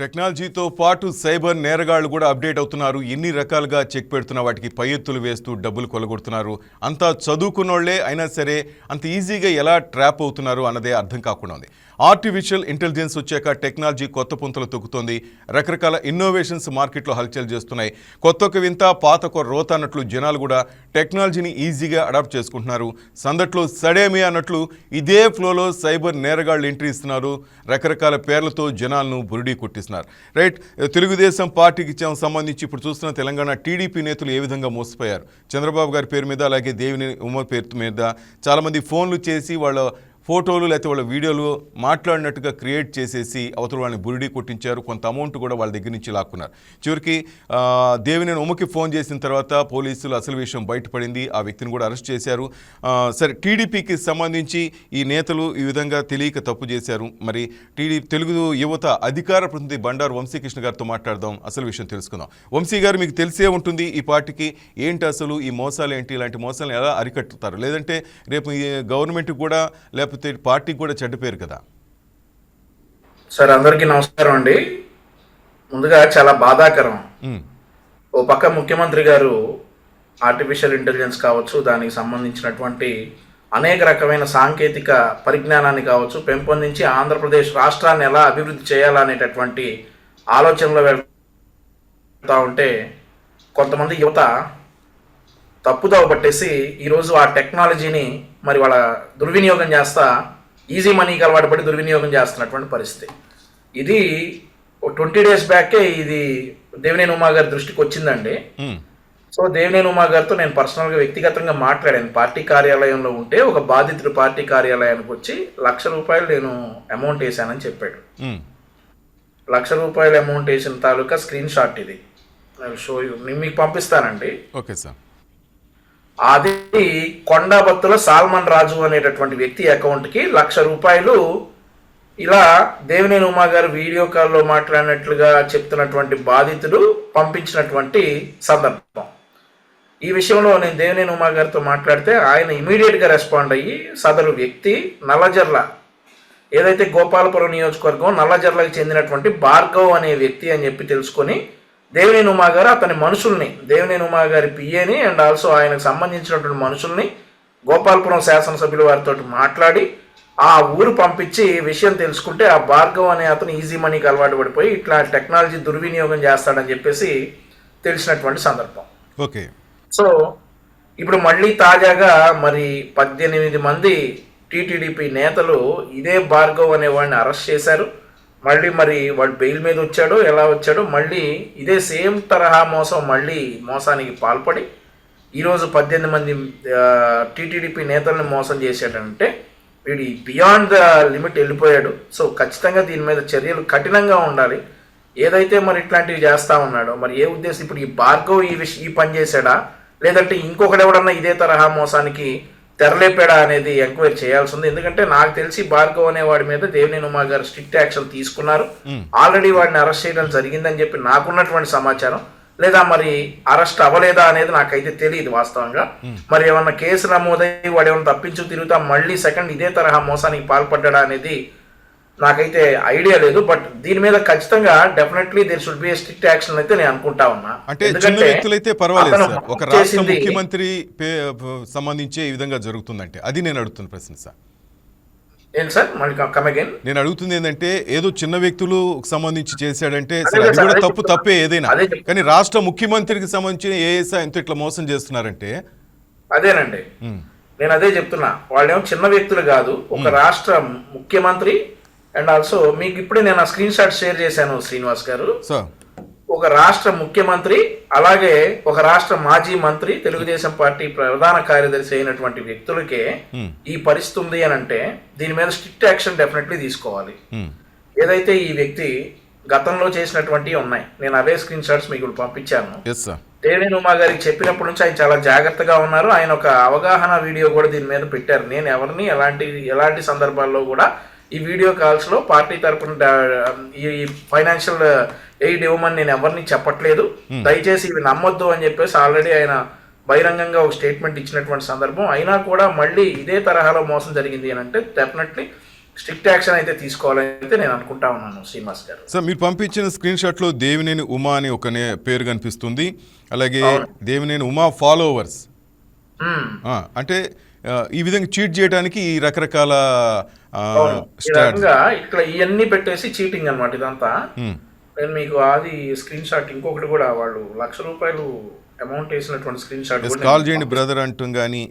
టెక్నాలజీతో పాటు సైబర్ నేరగాళ్ళు కూడా అప్డేట్ అవుతున్నారు. ఎన్ని రకాలుగా చెక్ పెడుతున్న వాటికి పై ఎత్తులు వేస్తూ డబ్బులు కొలగొడుతున్నారు. అంతా చదువుకున్నోళ్ళే అయినా సరే అంత ఈజీగా ఎలా ట్రాప్ అవుతున్నారు అన్నదే అర్థం కాకుండా ఉంది. ఆర్టిఫిషియల్ ఇంటెలిజెన్స్ వచ్చాక టెక్నాలజీ కొత్త పుంతలు తొక్కుతోంది. రకరకాల ఇన్నోవేషన్స్ మార్కెట్లో హల్చల్ చేస్తున్నాయి. కొత్త ఒక వింత పాత ఒక రోత అన్నట్లు జనాలు కూడా టెక్నాలజీని ఈజీగా అడాప్ట్ చేసుకుంటున్నారు. సందట్లో సడేమి అన్నట్లు ఇదే ఫ్లోలో సైబర్ నేరగాళ్ళు ఎంట్రీ ఇస్తున్నారు. రకరకాల పేర్లతో జనాలను బురిడీ కొట్టిస్తున్నారు. రైట్ తెలుగుదేశం పార్టీకి సంబంధించి ఇప్పుడు చూస్తున్న తెలంగాణ టీడీపీ నేతలు ఏ విధంగా మోసపోయారు? చంద్రబాబు గారి పేరు మీద అలాగే దేవిని ఉమ పేరు మీద చాలామంది ఫోన్లు చేసి వాళ్ళ ఫోటోలు లేకపోతే వాళ్ళ వీడియోలు మాట్లాడినట్టుగా క్రియేట్ చేసేసి అవతల వాళ్ళని బురిడీ కొట్టించారు. కొంత అమౌంట్ కూడా వాళ్ళ దగ్గర నుంచి లాక్కున్నారు. చివరికి ఆ, దేవినేని ఉమ్మకి ఫోన్ చేసిన తర్వాత పోలీసులు అసలు విషయం బయటపడింది. ఆ వ్యక్తిని కూడా అరెస్ట్ చేశారు. సరే టీడీపీకి సంబంధించి ఈ నేతలు ఈ విధంగా తెలియక తప్పు చేశారు. మరి టీడీ తెలుగు యువత అధికార ప్రతినిధి బండారు వంశీకృష్ణ గారితో మాట్లాడదాం. అసలు విషయం తెలుసుకుందాం. వంశీ గారు మీకు తెలిసే ఉంటుంది ఈ పార్టీకి ఏంటి అసలు ఈ మోసాలు ఏంటి? ఇలాంటి మోసాలను ఎలా అరికట్టుతారు? లేదంటే రేపు ఈ గవర్నమెంట్కి కూడా లేకపోతే పార్టీకి కూడా చెడ్డ పేరు కదా. సార్ అందరికీ నమస్కారం అండి. ముందుగా చాలా బాధాకరం. ఓ పక్క ముఖ్యమంత్రి గారు ఆర్టిఫిషియల్ ఇంటెలిజెన్స్ కావచ్చు దానికి సంబంధించినటువంటి అనేక రకమైన సాంకేతిక పరిజ్ఞానాన్ని కావచ్చు పెంపొందించి ఆంధ్రప్రదేశ్ రాష్ట్రాన్ని ఎలా అభివృద్ధి చేయాలనేటటువంటి ఆలోచనలో వెళ్తా ఉంటే కొంతమంది యువత తప్పుదోవ పట్టేసి ఈరోజు ఆ టెక్నాలజీని మరి వాళ్ళ దుర్వినియోగం చేస్తా ఈజీ మనీకి అలవాటు పడి దుర్వినియోగం చేస్తున్నటువంటి పరిస్థితి. ఇది ట్వంటీ డేస్ బ్యాకే ఇది దేవినేని ఉమా గారి దృష్టికి వచ్చిందండి. సో దేవినేని ఉమా గారితో నేను పర్సనల్గా వ్యక్తిగతంగా మాట్లాడాను. పార్టీ కార్యాలయంలో ఉంటే ఒక బాధితుడు పార్టీ కార్యాలయానికి వచ్చి లక్ష రూపాయలు నేను అమౌంట్ వేసానని చెప్పాడు. లక్ష రూపాయల అమౌంట్ వేసిన తాలూకా స్క్రీన్ షాట్ ఇది. షో మీకు పంపిస్తానండి. Okay sir. అది కొండాబత్తుల సాల్మన్ రాజు అనేటటువంటి వ్యక్తి అకౌంట్కి లక్ష రూపాయలు. ఇలా దేవినేని ఉమా గారు వీడియో కాల్లో మాట్లాడినట్లుగా చెప్తున్నటువంటి బాధితుడు పంపించినటువంటి సందర్భం. ఈ విషయంలో నేను దేవినేని ఉమా గారితో మాట్లాడితే ఆయన ఇమీడియట్గా రెస్పాండ్ అయ్యి సదరు వ్యక్తి నల్లజర్ల ఏదైతే గోపాలపురం నియోజకవర్గం నల్లజర్లకు చెందినటువంటి భార్గవ్ అనే వ్యక్తి అని చెప్పి తెలుసుకొని దేవినేని ఉమా గారు అతని మనుషుల్ని దేవినేని ఉమా గారి పిఏని అండ్ ఆల్సో ఆయనకు సంబంధించినటువంటి మనుషుల్ని గోపాలపురం శాసనసభ్యుల వారితో మాట్లాడి ఆ ఊరు పంపించి విషయం తెలుసుకుంటే ఆ భార్గవ్ అనే అతను ఈజీ మనీకి అలవాటు పడిపోయి ఇట్లా టెక్నాలజీ దుర్వినియోగం చేస్తాడని చెప్పేసి తెలిసినటువంటి సందర్భం. ఓకే. సో ఇప్పుడు మళ్ళీ తాజాగా మరి పద్దెనిమిది మంది టీటీడీపీ నేతలు ఇదే భార్గవ్ అనే వాడిని అరెస్ట్ చేశారు. మళ్ళీ మరి వాడు బెయిల్ మీద వచ్చాడో ఎలా వచ్చాడో మళ్ళీ ఇదే సేమ్ తరహా మోసం మళ్ళీ మోసానికి పాల్పడి ఈరోజు పద్దెనిమిది మంది టీటీడీపీ నేతలను మోసం చేశాడంటే వీడి బియాండ్ ద లిమిట్ వెళ్ళిపోయాడు. సో ఖచ్చితంగా దీని మీద చర్యలు కఠినంగా ఉండాలి. ఏదైతే మరి ఇట్లాంటివి చేస్తా ఉన్నాడో మరి ఏ ఉద్దేశం ఇప్పుడు ఈ భార్గవ్ ఈ విష ఈ పని చేశాడా? లేదంటే ఇంకొకడెవడన్నా ఇదే తరహా మోసానికి తెరలేపాడా అనేది ఎంక్వైరీ చేయాల్సి ఉంది ఎందుకంటే నాకు తెలిసి భార్గవ్ అనే వాడి మీద దేవినేని ఉమా గారు స్ట్రిక్ట్ యాక్షన్ తీసుకున్నారు. ఆల్రెడీ వాడిని అరెస్ట్ చేయడం జరిగిందని చెప్పి నాకున్నటువంటి సమాచారం. లేదా మరి అరెస్ట్ అవ్వలేదా అనేది నాకైతే తెలియదు వాస్తవంగా. మరి ఏమన్నా కేసు నమోదై వాడు ఏమన్నా తప్పించు తిరుగుతా మళ్ళీ సెకండ్ ఇదే తరహా మోసానికి పాల్పడ్డా అనేది నాకైతే ఐడియా లేదు బట్ దీని మీద ఖచ్చితంగా definitely there should be strict action అయితే నేను అనుకుంటా ఉన్నా. అంటే చిన్న వ్యక్తులైతే పర్వాలేదు ఒక రాష్ట్ర ముఖ్యమంత్రి సంబంధించే ఈ విధంగా జరుగుతుందంటే అది నేను అడుగుతున్న ప్రశ్న సార్. ఏంటి సార్? మళ్ళీ కమ్ అగైన్ నేను అడుగుతుంది ఏంటంటే ఏదో చిన్న వ్యక్తులు సంబంధించి చేశాడంటే అదే సరే అది సార్, కూడా తప్పు. తప్పే ఏదైనా. కానీ రాష్ట్ర ముఖ్యమంత్రికి సంబంధించిన ఏఎస్ఐ ఎంతో ఇట్లా మోసం చేస్తున్నారంటే అదేనండి. నేను అదే చెప్తున్నా. వాళ్ళేమో చిన్న వ్యక్తులు కాదు ఒక రాష్ట్ర ముఖ్యమంత్రి అండ్ ఆల్సో మీకు ఇప్పుడే నేను ఆ స్క్రీన్ షాట్ షేర్ చేశాను శ్రీనివాస్ గారు. ఒక రాష్ట్ర ముఖ్యమంత్రి అలాగే ఒక రాష్ట్ర మాజీ మంత్రి తెలుగుదేశం పార్టీ ప్రధాన కార్యదర్శి అయినటువంటి వ్యక్తులకే ఉమ్, ఈ పరిస్థితి ఉంది అని అంటే దీని మీద స్ట్రిక్ట్ యాక్షన్ డెఫినెట్లీ తీసుకోవాలి. ఉమ్, ఏదైతే ఈ వ్యక్తి గతంలో చేసినటువంటివి ఉన్నాయి నేను అవే స్క్రీన్ షాట్స్ మీకు పంపించాను. ఉమా గారికి చెప్పినప్పటి నుంచి ఆయన చాలా జాగ్రత్తగా ఉన్నారు. ఆయన ఒక అవగాహన వీడియో కూడా దీని మీద పెట్టారు. నేను ఎవరిని ఎలాంటి ఎలాంటి సందర్భాల్లో కూడా ఈ వీడియో కాల్స్లో పార్టీ తరపున ఈ ఫైనాన్షియల్ ఎయిడ్ ఇవ్వమని నేను ఎవరిని చెప్పట్లేదు. దయచేసి ఇవి నమ్మొద్దు అని చెప్పేసి ఆల్రెడీ ఆయన బహిరంగంగా ఒక స్టేట్మెంట్ ఇచ్చినటువంటి సందర్భం. అయినా కూడా మళ్ళీ ఇదే తరహాలో మోసం జరిగింది అని అంటే డెఫినెట్లీ స్ట్రిక్ట్ యాక్షన్ అయితే తీసుకోవాలని అయితే నేను అనుకుంటా ఉన్నాను శ్రీనివాస్ గారు. సార్ మీరు పంపించిన స్క్రీన్ షాట్లో దేవినేని ఉమా అని ఒక పేరు కనిపిస్తుంది. అలాగే దేవినేని ఉమా ఫాలోవర్స్. ఆ, అంటే ఈ విధంగా చీట్ చేయడానికి ఈ రకరకాల ఇక్కడ ఇవన్నీ పెట్టేసి చీటింగ్ అన్నమాట ఇదంతా. ఉమ్, నేను మీకు అది స్క్రీన్ షాట్ ఇంకొకటి కూడా వాళ్ళు లక్ష రూపాయలు అమౌంట్ వేసినటువంటి స్క్రీన్ షాట్ కాల్ చేయండి బ్రదర్ అంటాం కానీ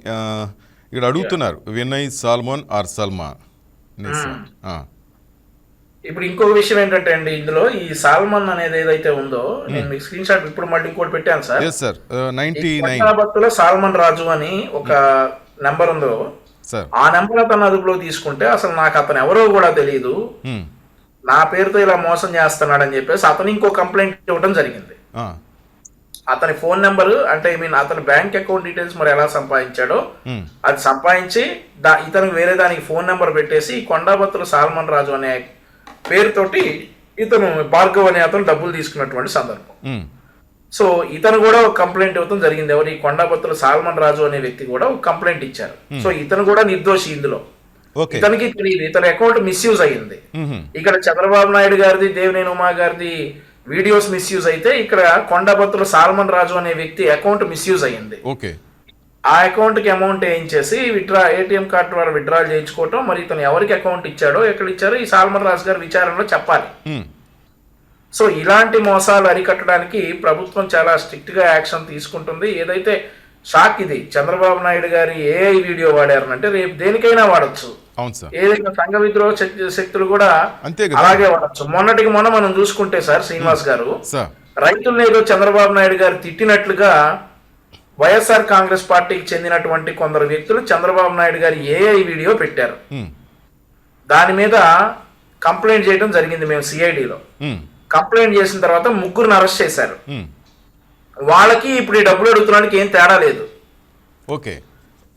ఇక్కడ అడుగుతున్నారు వినయ్ సాల్మోన్ ఆర్ సల్మా ఇప్పుడు ఇంకొక విషయం ఏంటంటే అండి ఇందులో ఈ సాల్మన్ అనేది ఏదైతే ఉందో నేను మీకు స్క్రీన్ షాట్ ఇప్పుడు మళ్ళీ ఇంకోటి పెట్టాను సార్. సాల్మన్ రాజు అని ఒక నెంబర్ ఉందో సార్ ఆ నెంబర్ అతను అదుపులో తీసుకుంటే అసలు నాకు అతను ఎవరో కూడా తెలియదు ఉమ్, నా పేరుతో ఇలా మోసం చేస్తున్నాడని చెప్పేసి అతను ఇంకో కంప్లైంట్ ఇవ్వడం జరిగింది. అతని ఫోన్ నెంబర్ అంటే ఐ మీన్ అతని బ్యాంక్ అకౌంట్ డీటెయిల్స్ మరి ఎలా సంపాదించాడో ఉమ్, అది సంపాదించి దా ఇతనికి వేరే దానికి ఫోన్ నెంబర్ పెట్టేసి కొండాబత్తుల సాల్మన్ రాజు అనే పేరుతోటి ఇతను భార్గవ్ అనే అతను డబ్బులు తీసుకున్నటువంటి సందర్భం. ఉమ్, సో ఇతను కూడా ఒక కంప్లైంట్ ఇవ్వడం జరిగింది. ఎవరు? ఈ కొండాబత్తుల సాల్మన్ రాజు అనే వ్యక్తి కూడా ఒక కంప్లైంట్ ఇచ్చారు. సో ఇతను కూడా నిర్దోషి ఇందులో. ఇతనికి తెలియదు. ఇతని అకౌంట్ మిస్యూజ్ అయ్యింది. ఇక్కడ చంద్రబాబు నాయుడు గారిది దేవినేని ఉమా గారిది వీడియోస్ మిస్యూజ్ అయితే ఇక్కడ కొండబత్తుల సాల్మన్ రాజు అనే వ్యక్తి అకౌంట్ మిస్యూజ్ అయ్యింది. ఆ అకౌంట్కి అమౌంట్ వేయించేసి విత్డ్రా ఏటీఎం కార్డు ద్వారా విత్డ్రా చేయించుకోవటం మరి ఇతను ఎవరికి అకౌంట్ ఇచ్చాడో ఎక్కడ ఇచ్చారో ఈ సాల్మన్ రాజు గారి విచారణలో చెప్పాలి. సో ఇలాంటి మోసాలు అరికట్టడానికి ప్రభుత్వం చాలా స్ట్రిక్ట్గా యాక్షన్ తీసుకుంటుంది. ఏదైతే షాక్ ఇది చంద్రబాబు నాయుడు గారి ఏ వీడియో వాడారనంటే రేపు దేనికైనా వాడచ్చు. ఏదైతే సంఘ విద్రోహ శక్తి- శక్తులు కూడా అలాగే వాడచ్చు. మొన్నటికి మొన్న మనం చూసుకుంటే సార్ శ్రీనివాస్ గారు సార్. రైతులను ఏదో చంద్రబాబు నాయుడు గారు తిట్టినట్లుగా వైఎస్ఆర్ కాంగ్రెస్ పార్టీకి చెందినటువంటి కొందరు వ్యక్తులు చంద్రబాబు నాయుడు గారి ఏఐ వీడియో పెట్టారు. దాని మీద కంప్లైంట్ చేయడం జరిగింది మేము సిఐడిలో కంప్లైంట్ చేసిన తర్వాత ముగ్గురిని అరెస్ట్ చేశారు. ఉమ్, వాళ్ళకి ఇప్పుడు ఈ డబ్బులు అడుగుతున్నానికి ఏం తేడా లేదు. ఓకే.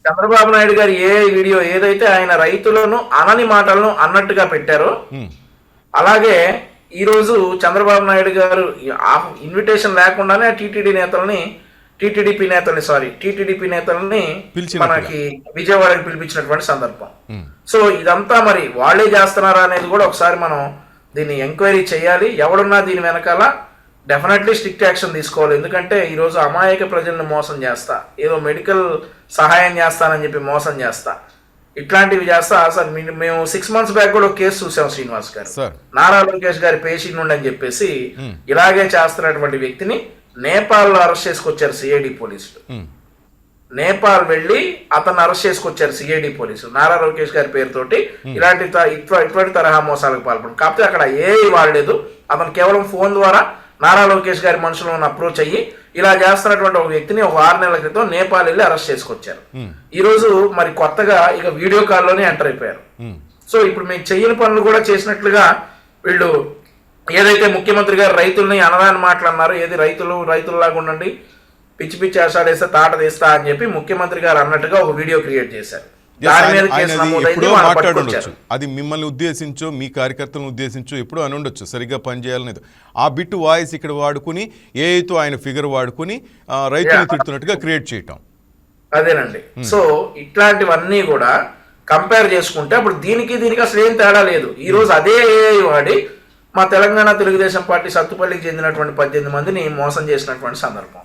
చంద్రబాబు నాయుడు గారి ఏ వీడియో ఏదైతే ఆయన రైతులను అనని మాటలను అన్నట్టుగా పెట్టారో ఉమ్, అలాగే ఈరోజు చంద్రబాబు నాయుడు గారు ఇన్విటేషన్ లేకుండానే టీటీడీ నేతల్ని టీటీడీపీ నేతల్ని సారీ టీటీడీపీ నేతల్ని. మనకి విజయవాడకి పిలిపించినటువంటి సందర్భం. ఉమ్, సో ఇదంతా మరి వాళ్ళే చేస్తున్నారా అనేది కూడా ఒకసారి మనం దీన్ని ఎంక్వైరీ చేయాలి. ఎవడున్నా దీని వెనకాల డెఫినెట్లీ స్ట్రిక్ట్ యాక్షన్ తీసుకోవాలి. ఎందుకంటే ఈరోజు అమాయక ప్రజల్ని మోసం చేస్తా. ఏదో మెడికల్ సహాయం చేస్తానని చెప్పి మోసం చేస్తా. ఇట్లాంటివి చేస్తా. సార్ మేము సిక్స్ మంత్స్ బ్యాక్ కూడా ఒక కేసు చూసాం శ్రీనివాస్ గారు. నారా లోకేష్ గారి పేషెంట్ నుండి అని చెప్పేసి. ఇలాగే చేస్తున్నటువంటి వ్యక్తిని నేపాల్లో అరెస్ట్ చేసుకొచ్చారు సిఐడి పోలీసులు. నేపాల్ వెళ్ళి అతన్ని అరెస్ట్ చేసుకొచ్చారు సిఐడి పోలీసులు. నారా లోకేష్ గారి పేరుతోటి ఇలాంటి ఇటువంటి తరహా మోసాలకు పాల్పడు కాకపోతే అక్కడ ఏ వాడలేదు. అతను కేవలం ఫోన్ ద్వారా నారా లోకేష్ గారి మనుషులను అప్రోచ్ అయ్యి ఇలా చేస్తున్నటువంటి ఒక వ్యక్తిని ఒక ఆరు నెలల క్రితం నేపాల్ వెళ్ళి అరెస్ట్ చేసుకొచ్చారు. ఈ రోజు మరి కొత్తగా ఇక వీడియో కాల్లోనే ఎంటర్ అయిపోయారు. సో ఇప్పుడు మేము చెయ్యని పనులు కూడా చేసినట్లుగా వీళ్ళు ఏదైతే ముఖ్యమంత్రి గారు రైతుల్ని అనరాని మాటలు అన్నారు ఏది రైతులు రైతుల్లాగా ఉండండి పిచ్చి పిచ్చి ఆశాడేస్తే తాట తీస్తా అని చెప్పి ముఖ్యమంత్రి గారు అన్నట్టుగా ఒక వీడియో క్రియేట్ చేశారు. ఎప్పుడో మాట్లాడుండొచ్చు. అది మిమ్మల్ని ఉద్దేశించో మీ కార్యకర్తలను ఉద్దేశించో ఎప్పుడో అని ఉండొచ్చు సరిగ్గా పనిచేయాలనేది ఆ బిట్ వాయిస్ ఇక్కడ వాడుకుని ఏఐతో ఆయన ఫిగర్ వాడుకుని Yeah. తిడుతున్నట్టుగా క్రియేట్ చేయటం. అదేనండి. సో ఇట్లాంటివన్నీ కూడా కంపేర్ చేసుకుంటే అప్పుడు దీనికి దీనికి అసలు ఏం తేడా లేదు. ఈ రోజు అదే AI వాడి మా తెలంగాణ తెలుగుదేశం పార్టీ సత్తుపల్లికి చెందినటువంటి పద్దెనిమిది మందిని మోసం చేసినటువంటి సందర్భం.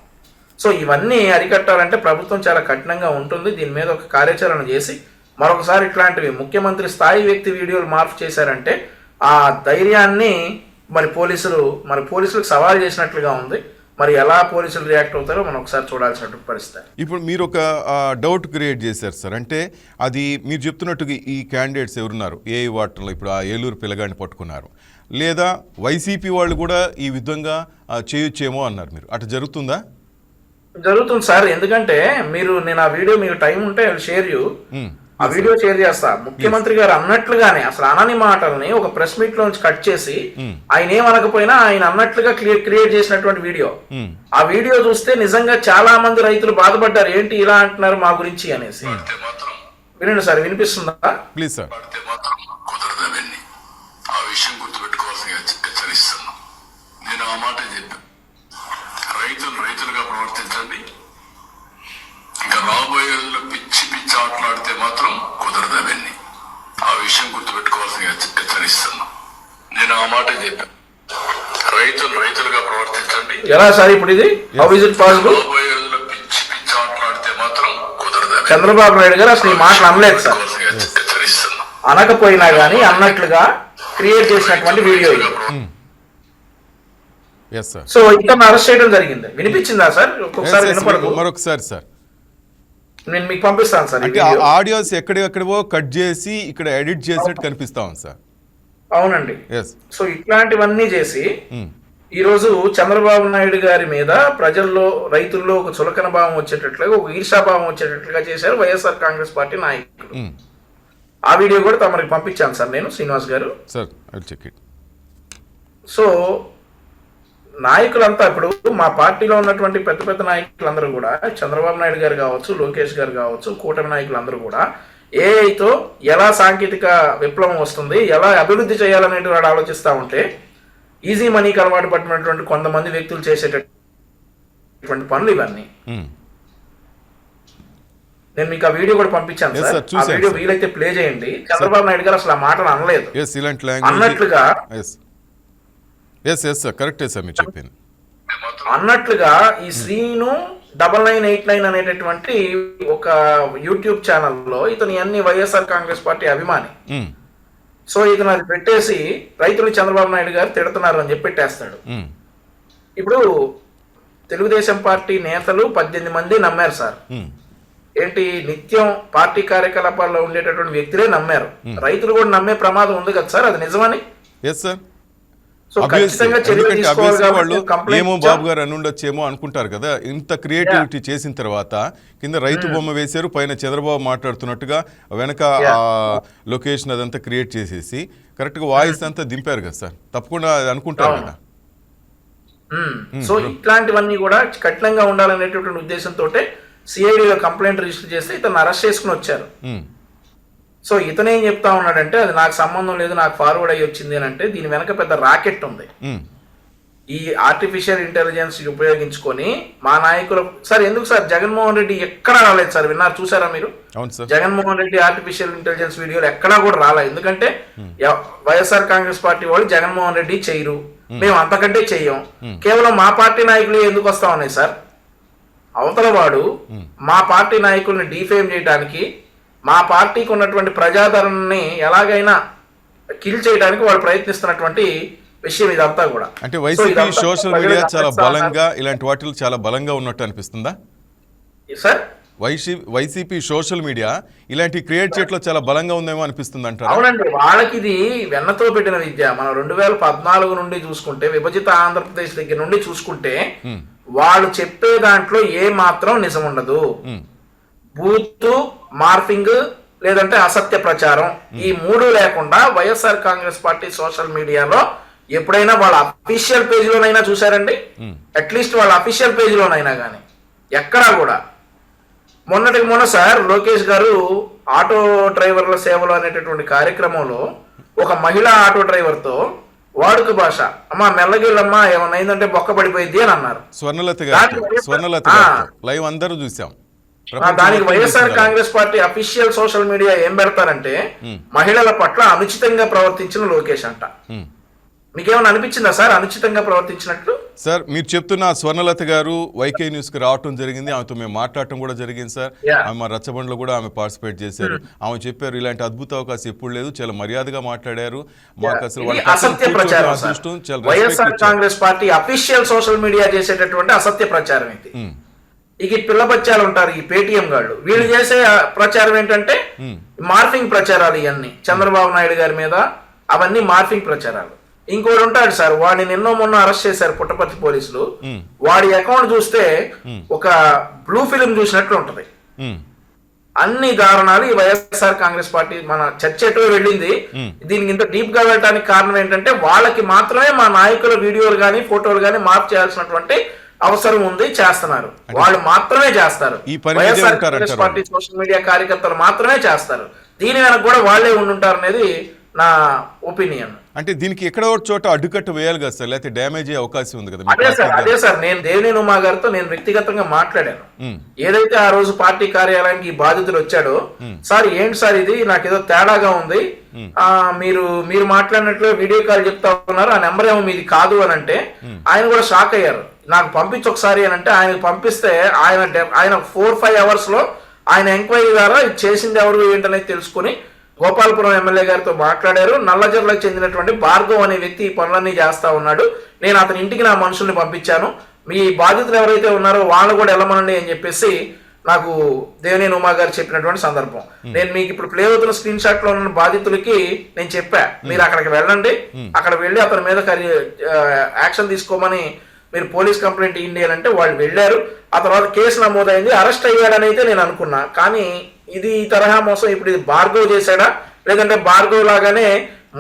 సో ఇవన్నీ అరికట్టాలంటే ప్రభుత్వం చాలా కఠినంగా ఉంటుంది. దీని మీద ఒక కార్యాచరణ చేసి మరొకసారి ఇట్లాంటివి ముఖ్యమంత్రి స్థాయి వ్యక్తి వీడియోలు మార్పు చేశారంటే ఆ ధైర్యాన్ని మరి పోలీసులు మరి పోలీసులకు సవాల్ చేసినట్లుగా ఉంది. మరి ఎలా పోలీసులు రియాక్ట్ అవుతారో మనం ఒకసారి చూడాల్సినటువంటి పరిస్థితి. ఇప్పుడు మీరు ఒక డౌట్ క్రియేట్ చేశారు సార్. అంటే అది మీరు చెప్తున్నట్టుగా ఈ క్యాండిడేట్స్ ఎవరున్నారు? ఏ వాటర్లో ఇప్పుడు ఆ ఏలూరు పిల్లగాడిని పట్టుకున్నారు. లేదా వైసీపీ వాళ్ళు కూడా ఈ విధంగా చేయొచ్చేమో అన్నారు మీరు. అటు జరుగుతుందా? జరుగుతుంది సార్. ఎందుకంటే మీరు నేను ఆ వీడియో మీకు టైం ఉంటే షేర్ యూ. ఉమ్, ఆ వీడియో షేర్ చేస్తా. ముఖ్యమంత్రి గారు అన్నట్లుగానే అసలు అనని మాటల్ని ఒక ప్రెస్ మీట్ లోంచి కట్ చేసి ఉమ్, ఆయన ఏమనకపోయినా ఆయన అన్నట్లుగా క్రియేట్ క్రియేట్ చేసినటువంటి వీడియో. ఉమ్, ఆ వీడియో చూస్తే నిజంగా చాలా మంది రైతులు బాధపడ్డారు. ఏంటి ఇలా అంటున్నారు మా గురించి అనేసి. వినండి సార్ వినిపిస్తుందా? ప్లీజ్ సార్ పడితే మాత్రం కుదరదు అవన్నీ ఆ విషయం గుర్తుపెట్టుకోవాల్సిన హెచ్చరిస్తున్నాం నేను ఆ మాట చెప్పాను రైతులు రైతులుగా ప్రవర్తించండి ఇంకా రాబోయే రోజుల్లో పిచ్చి పిచ్చి ఆటలాడితే మాత్రం కుదరదు అవన్నీ. ఆ విషయం గుర్తుపెట్టుకోవాల్సిన నేను ఆ మాట చెప్పాను. రైతులు రైతులుగా ప్రవర్తించండి. ఎలా సార్ ఇప్పుడు ఇది? హౌ ఇస్ ఇట్ పాసిబుల్ రాబోయే రోజుల్లో పిచ్చి పిచ్చి మాట్లాడితే మాత్రం కుదరదని చంద్రబాబు నాయుడు గారు అసలు ఈ మాటలు అనలేదు సార్. హెచ్చరిస్తున్నా అనకపోయినా గానీ అన్నట్లుగా క్రియేట్ చేసినటువంటి వీడియో ఇది. ఎస్ సార్ సో ఇతను అరెస్ట్ చేయడం జరిగింది. వినిపించిందా సార్? ఒక్కొక్కసారి వినపడదు. మరొకసారి సార్ నేను మీకు పంపిస్తాను సార్ అంటే. ఆడియోస్ ఎక్కడెక్కడవో కట్ చేసి ఇక్కడ ఎడిట్ చేసినట్టు కనిపిస్తా సార్. అవునండి. సో ఇట్లాంటివన్నీ చేసి ఈ రోజు చంద్రబాబు నాయుడు గారి మీద ప్రజల్లో రైతుల్లో ఒక చులకన భావం వచ్చేటట్లుగా ఒక ఈర్షాభావం వచ్చేటట్లుగా చేశారు వైఎస్ఆర్ కాంగ్రెస్ పార్టీ నాయకులు. ఆ వీడియో కూడా తమరికి పంపించాను సార్ నేను శ్రీనివాస్ గారు. సార్ సో నాయకులంతా ఇప్పుడు మా పార్టీలో ఉన్నటువంటి పెద్ద పెద్ద నాయకులందరూ కూడా చంద్రబాబు నాయుడు గారు కావచ్చు లోకేష్ గారు కావచ్చు కూటమి నాయకులందరూ కూడా ఏఐతో ఎలా సాంకేతిక విప్లవం వస్తుంది ఎలా అభివృద్ధి చేయాలనేది వాడు ఆలోచిస్తూ ఉంటే ఈజీ మనీకి అలవాటు పట్టినటువంటి కొంతమంది వ్యక్తులు చేసేటటువంటి పనులు ఇవన్నీ. నేను మీకు ఆ వీడియో కూడా పంపించాను సార్. ఆ వీడియో. వీలైతే ప్లే చేయండి. చంద్రబాబు నాయుడు గారు అసలు ఆ మాటలు అనలేదు. అన్నట్లుగా ఎస్ ఎస్ సార్ కరెక్టే సార్ మీరు చెప్పింది. అన్నట్లుగా ఈ Srinu double nine eight nine అనేటటువంటి ఒక యూట్యూబ్ ఛానల్లో ఇతని అన్ని వైఎస్ఆర్ కాంగ్రెస్ పార్టీ అభిమాని. మ్మ్. సో ఇతను అది పెట్టేసి రైతులు చంద్రబాబు నాయుడు గారు తిడుతున్నారు అని చెప్పి పెట్టేస్తాడు. మ్మ్. ఇప్పుడు తెలుగుదేశం పార్టీ నేతలు పద్దెనిమిది మంది నమ్మారు సార్. మ్మ్. ఏంటి? నిత్యం పార్టీ కార్యకలాపాల్లో ఉండేటటువంటి వ్యక్తులే నమ్మారు. రైతులు కూడా నమ్మే ప్రమాదం ఉంది కదా సార్? అది నిజమని? ఎస్ సార్ వాళ్ళు ఏమో. బాబు గారు అని ఉండొచ్చేమో అనుకుంటారు కదా. ఇంత క్రియేటివిటీ చేసిన తర్వాత కింద రైతు బొమ్మ వేశారు పైన చంద్రబాబు మాట్లాడుతున్నట్టుగా వెనక ఆ లొకేషన్ అదంతా క్రియేట్ చేసేసి కరెక్ట్గా వాయిస్ అంతా దింపారు కదా సార్. తప్పకుండా అనుకుంటారు. కదా. సో ఇట్లాంటివన్నీ కూడా కఠినంగా ఉండాలనేటటువంటి ఉద్దేశంతో సిఐడిలో కంప్లైంట్ రిజిస్టర్ చేస్తే ఇతను అరెస్ట్ చేసుకుని వచ్చారు. సో ఇతను ఏం చెప్తా ఉన్నాడంటే అది నాకు సంబంధం లేదు నాకు ఫార్వర్డ్ అయ్యి వచ్చింది అని అంటే దీని వెనక పెద్ద రాకెట్ ఉంది. ఈ ఆర్టిఫిషియల్ ఇంటెలిజెన్స్ ఉపయోగించుకొని మా నాయకులు సార్ ఎందుకు సార్? జగన్మోహన్ రెడ్డి ఎక్కడా రాలేదు సార్? విన్నారు చూసారా మీరు? జగన్మోహన్ రెడ్డి ఆర్టిఫిషియల్ ఇంటెలిజెన్స్ వీడియోలు ఎక్కడా కూడా రాలే. ఎందుకంటే వైఎస్ఆర్ కాంగ్రెస్ పార్టీ వాళ్ళు జగన్మోహన్ రెడ్డి చేయరు. మేము. అంతకంటే చెయ్యం కేవలం మా పార్టీ నాయకులు ఎందుకు వస్తా ఉన్నాయి సార్? అవతల వాడు మా పార్టీ నాయకుల్ని డిఫేమ్ చేయడానికి మా పార్టీకి ఉన్నటువంటి ప్రజాదరణని ఎలాగైనా కిల్ చేయడానికి వాళ్ళు ప్రయత్నిస్తున్నటువంటి విషయం ఇదంతా కూడా. అంటే వైసీపీ సోషల్ మీడియా చాలా బలంగా ఇలాంటి వాటిలో చాలా బలంగా ఉన్నట్టు అనిపిస్తుందా? Sir YC YCP social media ఇలాంటి క్రియేట్ చేయట్లో చాలా బలంగా ఉందేమో అనిపిస్తుంది అంటారా అవునండి వాళ్ళకి ఇది వెన్నతో పెట్టిన విద్య. మనం రెండు వేల పద్నాలుగు నుండి చూసుకుంటే విభజిత ఆంధ్రప్రదేశ్ దగ్గర నుండి చూసుకుంటే వాళ్ళు చెప్పే దాంట్లో ఏ మాత్రం నిజం ఉండదు. బూత్ మార్ఫింగ్ లేదంటే అసత్య ప్రచారం. ఈ మూడు లేకుండా వైఎస్ఆర్ కాంగ్రెస్ పార్టీ సోషల్ మీడియాలో ఎప్పుడైనా వాళ్ళ అఫీషియల్ పేజీలోనైనా చూసారండి అట్లీస్ట్ వాళ్ళ అఫీషియల్ పేజీలోనైనా కానీ ఎక్కడా కూడా. మొన్నటికి మొన్న సార్ లోకేష్ గారు ఆటో డ్రైవర్ల సేవలు అనేటటువంటి కార్యక్రమంలో ఒక మహిళా ఆటో డ్రైవర్తో వాడుక భాష అమ్మా మెల్లగిల్లమ్మా ఏమన్నా అయిందంటే బొక్క పడిపోయింది అని అన్నారు. స్వర్ణలత వైఎస్ఆర్- స్వర్ణలత లైవ్ అందరూ చూసాం. దానికి YSR Congress Party official social media ఏం పెడతారంటే మహిళల పట్ల అనుచితంగా ప్రవర్తించిన లోకేష్ అంట. మీకేమైనా అనిపించిందా సార్ అనుచితంగా ప్రవర్తించినట్లు? సార్ మీరు చెప్తున్న స్వర్ణలత గారు వైకే న్యూస్కి రావటం జరిగింది ఆమెతో మేము మాట్లాడటం కూడా జరిగింది సార్. ఆమె మా రచ్చబండలో కూడా ఆమె పార్టిసిపేట్ చేశారు. ఆమె చెప్పారు ఇలాంటి అద్భుత అవకాశం ఎప్పుడు లేదు చాలా మర్యాదగా మాట్లాడారు. మాకు అసలు అసత్య ప్రచారం YSR. Congress Party official social media చేసేటటువంటి అసత్య ప్రచారం ఇది. ఇక ఈ పిల్ల బచ్చాలు ఉంటారు ఈ పేటిఎం గాళ్ళు. వీళ్ళు చేసే ప్రచారం ఏంటంటే మార్ఫింగ్ ప్రచారాలు ఇవన్నీ చంద్రబాబు నాయుడు గారి మీద అవన్నీ మార్ఫింగ్ ప్రచారాలు. ఇంకోటి ఉంటాడు సార్ వాడిని నిన్నో మొన్న అరెస్ట్ చేశారు పుట్టపర్తి పోలీసులు. వాడి అకౌంట్ చూస్తే ఒక బ్లూ ఫిలిం చూసినట్లు ఉంటది. అన్ని దారుణాలు ఈ వైఎస్ఆర్ కాంగ్రెస్ పార్టీ మన చర్చ ఎటు వెళ్ళింది దీనికి ఇంత డీప్గా వెళ్ళడానికి కారణం ఏంటంటే వాళ్ళకి మాత్రమే మా నాయకుల వీడియోలు కానీ ఫోటోలు కానీ మార్పు చేయాల్సినటువంటి అవసరం ఉంది చేస్తున్నారు. వాళ్ళు మాత్రమే చేస్తారు. వైఎస్ఆర్ కాంగ్రెస్ పార్టీ సోషల్ మీడియా కార్యకర్తలు మాత్రమే చేస్తారు. దీని వెనక కూడా వాళ్ళే ఉండుంటారు అనేది నా ఒపీనియన్. అంటే దీనికి ఎక్కడో ఒక చోట అడ్డుకట్ట వేయాలి కదా సార్ లేకపోతే డ్యామేజ్ అయ్యే అవకాశం ఉంది కదా అదే సార్ అదే సార్ నేను దేవినేని ఉమా గారితో నేను వ్యక్తిగతంగా మాట్లాడాను. ఉమ్, ఏదైతే ఆ రోజు పార్టీ కార్యాలయానికి ఈ బాధితులు వచ్చాడో సార్ ఏంటి సార్ ఇది? నాకేదో తేడాగా ఉంది. ఆ మీరు మీరు మాట్లాడినట్లు వీడియో కాల్ చెప్తా ఉన్నారు ఆ నెంబర్ ఏమో మీది కాదు అని అంటే ఆయన కూడా షాక్ అయ్యారు. నాకు పంపించి ఒకసారి అని అంటే ఆయనకు పంపిస్తే ఆయన ఆయన ఫోర్ ఫైవ్ అవర్స్లో ఆయన ఎంక్వైరీ ద్వారా చేసింది ఎవరు ఏంటనేది తెలుసుకుని గోపాలపురం ఎమ్మెల్యే గారితో మాట్లాడారు. నల్లజర్లకు చెందినటువంటి భార్గవ్ అనే వ్యక్తి ఈ పనులన్నీ చేస్తా ఉన్నాడు. నేను అతని ఇంటికి నా మనుషుల్ని పంపించాను. మీ బాధితులు ఎవరైతే ఉన్నారో వాళ్ళు కూడా వెళ్ళమనండి అని చెప్పేసి నాకు దేవినేని ఉమా గారు చెప్పినటువంటి సందర్భం. నేను మీకు ఇప్పుడు ప్లే అవుతున్న స్క్రీన్ షాట్లో ఉన్న బాధితులకి నేను చెప్పా. మీరు అక్కడికి వెళ్ళండి. అక్కడ వెళ్ళి అతని మీద యాక్షన్ తీసుకోమని మీరు పోలీస్ కంప్లైంట్ ఇవ్వండి అని అంటే వాళ్ళు వెళ్ళారు. ఆ తర్వాత కేసు నమోదైంది. అరెస్ట్ అయ్యాడని అయితే నేను అనుకున్నా. కానీ ఇది ఈ తరహా మోసం ఇప్పుడు ఇది భార్గవ్ చేశాడా? లేదంటే భార్గవ్ లాగానే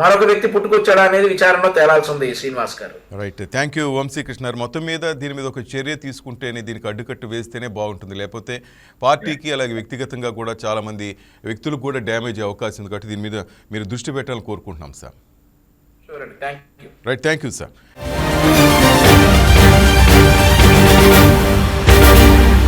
మరొక వ్యక్తి పుట్టుకొచ్చాడా అనేది విచారణలో తేలాల్సి ఉంది శ్రీనివాస్ గారు. రైట్ థ్యాంక్ యూ వంశీకృష్ణ మొత్తం మీద దీని మీద ఒక చర్య తీసుకుంటేనే దీనికి అడ్డుకట్టు వేస్తేనే బాగుంటుంది. లేకపోతే పార్టీకి అలాగే వ్యక్తిగతంగా కూడా చాలామంది వ్యక్తులకు కూడా డ్యామేజ్ అయ్యే అవకాశం ఉంది. కాబట్టి దీని మీద మీరు దృష్టి పెట్టాలని కోరుకుంటున్నాం sir right thank you sir